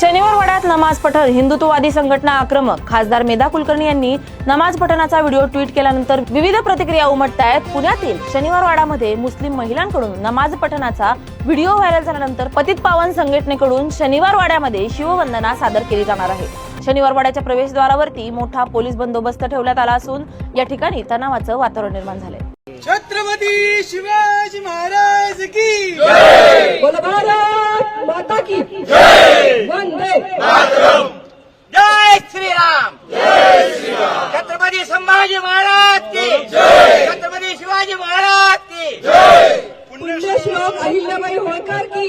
शनिवार वाड्यात नमाज पठण हिंदुत्ववादी संघटना आक्रमक. खासदार मेधा कुलकर्णी यांनी नमाज पठणाचा व्हिडिओ ट्विट केल्यानंतर विविध प्रतिक्रिया उमटत आहेत पुण्यातील शनिवार वाडामध्ये मुस्लिम महिलांकडून नमाज पठणाचा व्हिडिओ व्हायरल झाल्यानंतर पतित पावन संघटनेकडून शनिवार वाड्यामध्ये शिववंदना सादर केली जाणार आहे. शनिवार वाड्याच्या प्रवेशद्वारावरती मोठा पोलीस बंदोबस्त ठेवण्यात आला असून या ठिकाणी तणावाचं वातावरण निर्माण झालंय. छत्रपती शिवाजी महाराज की बोल भारत माता की वंदे जय श्रीराम। छत्रपती संभाजी महाराज की। छत्रपती शिवाजी महाराज की। पुण्यश्लोक अहिल्याबाई होळकर की।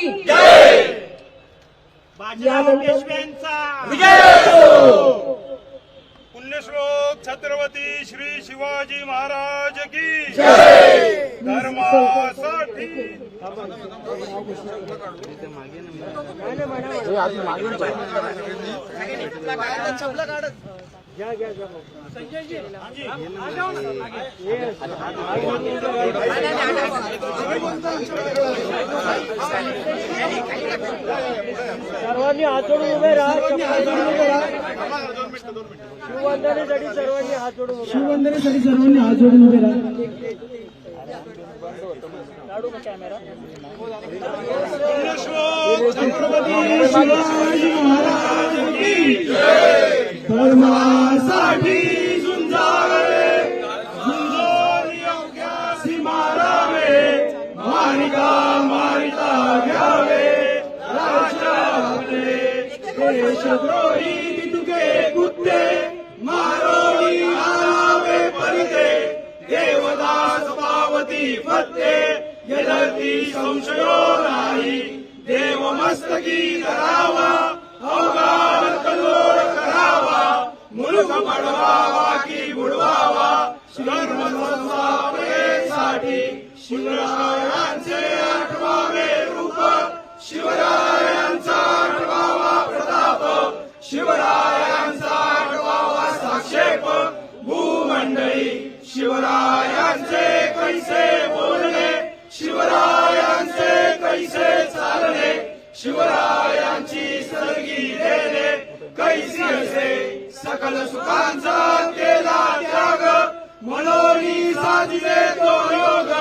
पुण्यश्लोक छत्रपती श्री शिवाजी महाराज की। धर्मासाठी सर्वांनी हात जोडून उभे राहा चप्पल शिववंदनेसाठी सर्वांनी हात जोडून उभे शिववंदनेसाठी सर्वांनी हात जोडून उभे राहा. पुण्यश्लोक छत्रपती शिवाजी महाराज की धर्मासाठी झुंजावे झुंजून योग्यासी मारावे मारिता घ्यावे देशद्रोही देवदास पावती फत्ते यदर्ती संशयो नाही. देव मस्तकी धरावा अवघात कल्लोळ करावा मुलुख पडवावा की बुडवावा धर्म संस्थापनेसाठी शिवरायांचे मंडळी शिवरायांचे कैसे बोलणे शिवरायांचे कैसे चालणे शिवरायांची सरगी देणे कैसे असे सकल सुखांचा केला त्याग म्हणून साधले तो योग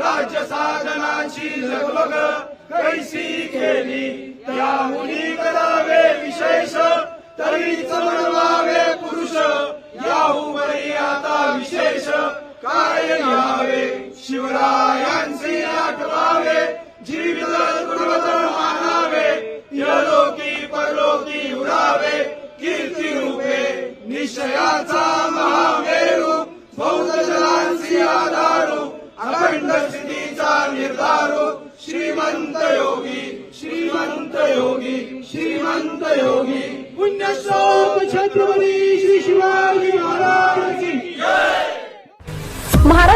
राज्य साधनाची लगबग कैसी केली त्या मुली करावे विशेष तरी म्हणवावे पुरुष याहू बरी देश काय यावे शिवरायांचे आठवावे जीवित गुरुवत मानावे यलोकी परलोकी उडावे कीर्ती रूपे निश्चयाचा महामेरू बौद्ध जलांची आधारू अखंड स्थितीचा निर्धारू श्रीमंत योगी श्रीमंत योगी श्रीमंत योगी. पुण्यश्लोक छत्रपती